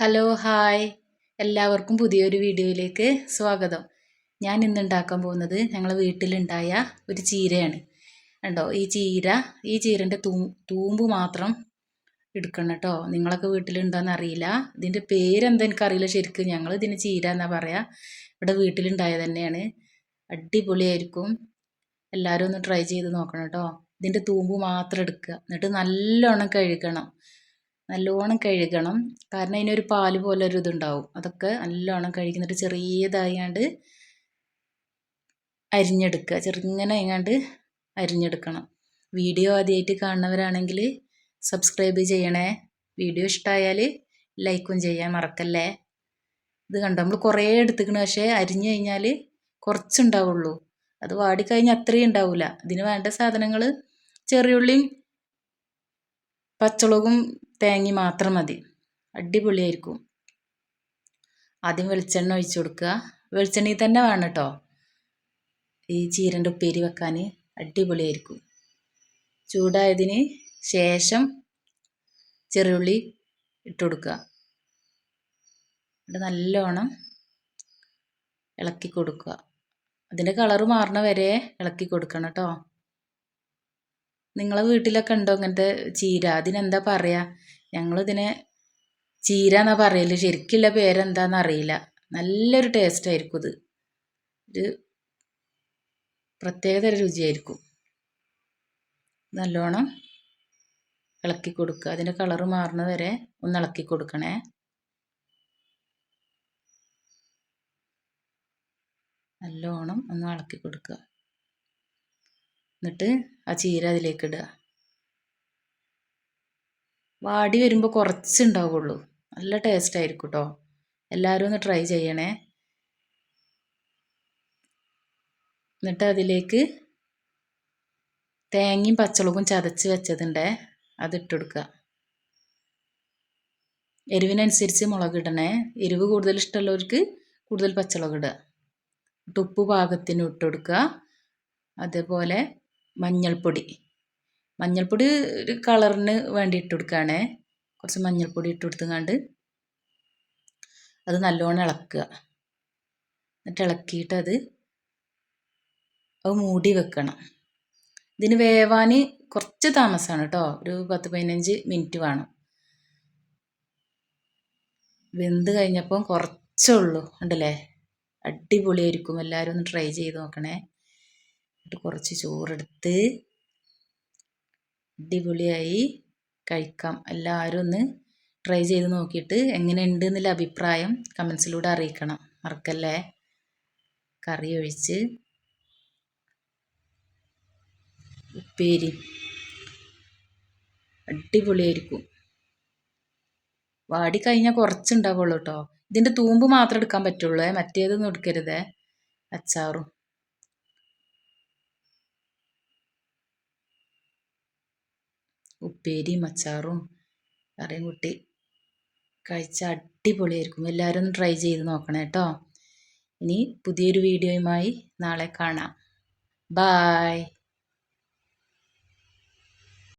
Hello hi എല്ലാവർക്കും പുതിയൊരു വീഡിയോയിലേക്ക് സ്വാഗതം. ഞാൻ ഇന്ന് ഉണ്ടാക്കാൻ പോകുന്നത് ഞങ്ങൾ വീട്ടിലുണ്ടായ ഒരു ചീരയാണ്. കണ്ടോ ഈ ചീര ഈ ചീരന്റെ തൂ തൂമ്പ് മാത്രം എടുക്കണം കേട്ടോ. നിങ്ങളൊക്കെ വീട്ടിലുണ്ടോയെന്ന് അറിയില്ല. ഇതിന്റെ പേരെന്താ എനിക്കറിയില്ല. ശരിക്കും ഞങ്ങൾ ഇതിന് ചീര എന്നാണ് പറയുക ഇവിടെ വീട്ടിലുണ്ടായ തന്നെയാണ്. അടിപൊളിയായിരിക്കും. എല്ലാവരും ഒന്ന് ട്രൈ ചെയ്ത് നോക്കണം കേട്ടോ. ഇതിന്റെ തൂമ്പ് മാത്രം എടുക്കുക. എന്നിട്ട് നല്ലോണം കഴുകണം. നല്ലോണം കഴുകണം. കാരണം അതിനൊരു പാൽ പോലെ ഒരു ഇതുണ്ടാവും. അതൊക്കെ നല്ലോണം കഴുകുന്നിട്ട് ചെറിയതായാണ്ട് അരിഞ്ഞെടുക്കുക. ചെറുങ്ങനെ എങ്ങാണ്ട് അരിഞ്ഞെടുക്കണം. വീഡിയോ ആദ്യമായിട്ട് കാണുന്നവരാണെങ്കിൽ സബ്സ്ക്രൈബ് ചെയ്യണേ. വീഡിയോ ഇഷ്ടമായാൽ ലൈക്കും ചെയ്യാൻ മറക്കല്ലേ? ഇത് കണ്ടോ? നമ്മൾ കുറേ എടുത്തുക്കണ്. പക്ഷേ അരിഞ്ഞു കഴിഞ്ഞാൽ കുറച്ചുണ്ടാവുള്ളൂ. അത് വാടിക്കഴിഞ്ഞാൽ അത്രയും ഉണ്ടാവില്ല ഇതിന് വേണ്ട സാധനങ്ങൾ ചെറിയുള്ളിയും പച്ചമുളകും തേങ്ങി മാത്രം മതി. അടിപൊളിയായിരിക്കും. ആദ്യം വെളിച്ചെണ്ണ ഒഴിച്ചു കൊടുക്കുക. വെളിച്ചെണ്ണയിൽ തന്നെ വേണം കേട്ടോ. ഈ ചീരന്റെ ഉപ്പേരി വെക്കാൻ അടിപൊളിയായിരിക്കും. ചൂടായതിന് ശേഷം ചെറിയുള്ളി ഇട്ട് കൊടുക്കുക. എന്നിട്ട് നല്ലോണം ഇളക്കി കൊടുക്കുക. അതിന്റെ കളറ് മാറണ വരെ ഇളക്കി കൊടുക്കണം കേട്ടോ. നിങ്ങളെ വീട്ടിലൊക്കെ ഉണ്ടോ ഇങ്ങനത്തെ ചീര? അതിനെന്താ പറയുക ഞങ്ങളിതിനെ ചീര എന്നാ പറയൽ. ശരിക്കുള്ള പേരെന്താന്ന് അറിയില്ല. നല്ലൊരു ടേസ്റ്റ് ആയിരിക്കും ഇത്. ഒരു പ്രത്യേകതര രുചിയായിരിക്കും. നല്ലോണം ഇളക്കി കൊടുക്കുക. അതിന്റെ കളറ് മാറുന്ന വരെ ഒന്ന് ഇളക്കി കൊടുക്കണേ. നല്ലോണം ഒന്ന് ഇളക്കി കൊടുക്കുക. എന്നിട്ട് ആ ചീര അതിലേക്ക് ഇടുക. വാടി വരുമ്പോൾ കുറച്ച് ഉണ്ടാവുള്ളൂ നല്ല ടേസ്റ്റ് ആയിരിക്കും കേട്ടോ എല്ലാവരും ഒന്ന് ട്രൈ ചെയ്യണേ. എന്നിട്ട് അതിലേക്ക് തേങ്ങയും പച്ചമുളകും ചതച്ച് വെച്ചതുണ്ടേ അത് ഇട്ടുകൊടുക്കുക എരിവിനനുസരിച്ച് മുളക് ഇടണേ. എരിവ് കൂടുതൽ ഇഷ്ടമുള്ളവർക്ക് കൂടുതൽ പച്ചമുളക് ഇടുക. ഉപ്പ് പാകത്തിന് ഇട്ട് കൊടുക്കുക. അതേപോലെ മഞ്ഞൾപ്പൊടി. മഞ്ഞൾപ്പൊടി ഒരു കളറിന് വേണ്ടി ഇട്ട് കൊടുക്കുകയാണ് കുറച്ച് മഞ്ഞൾപ്പൊടി ഇട്ട് കൊടുത്തുകൊണ്ട് അത് നല്ലോണം ഇളക്കുക. എന്നിട്ട് ഇളക്കിയിട്ട് അത് അത് മൂടി വെക്കണം. ഇതിന് വേവാൻ കുറച്ച് താമസമാണ് കേട്ടോ. ഒരു പത്ത് പതിനഞ്ച് മിനിറ്റ് വേണം. വെന്ത് കഴിഞ്ഞപ്പം കുറച്ചേ ഉള്ളൂ. ഉണ്ടല്ലേ അടിപൊളിയായിരിക്കും. എല്ലാവരും ഒന്ന് ട്രൈ ചെയ്ത് നോക്കണേ. എന്നിട്ട് കുറച്ച് ചോറെടുത്ത് അടിപൊളിയായി കഴിക്കാം. എല്ലാവരും ഒന്ന് ട്രൈ ചെയ്ത് നോക്കിയിട്ട് എങ്ങനെയുണ്ട് എന്നുള്ള അഭിപ്രായം കമൻസിലൂടെ അറിയിക്കണം. മറക്കല്ലേ? കറി ഒഴിച്ച് ഉപ്പേരി. അടിപൊളിയായിരിക്കും. വാടി കഴിഞ്ഞാൽ കുറച്ചുണ്ടാവുള്ളൂ കേട്ടോ ഇതിന്റെ തൂമ്പ് മാത്രം എടുക്കാൻ പറ്റുള്ളൂ. മറ്റേതൊന്നും എടുക്കരുതേ. അച്ചാറും. ഉപ്പേരിയും അച്ചാറും കറിയും കൂട്ടി കഴിച്ചാൽ അടിപൊളിയായിരിക്കും. എല്ലാവരും ഒന്ന് ട്രൈ ചെയ്ത് നോക്കണം കേട്ടോ. ഇനി പുതിയൊരു വീഡിയോയുമായി നാളെ കാണാം. ബായ്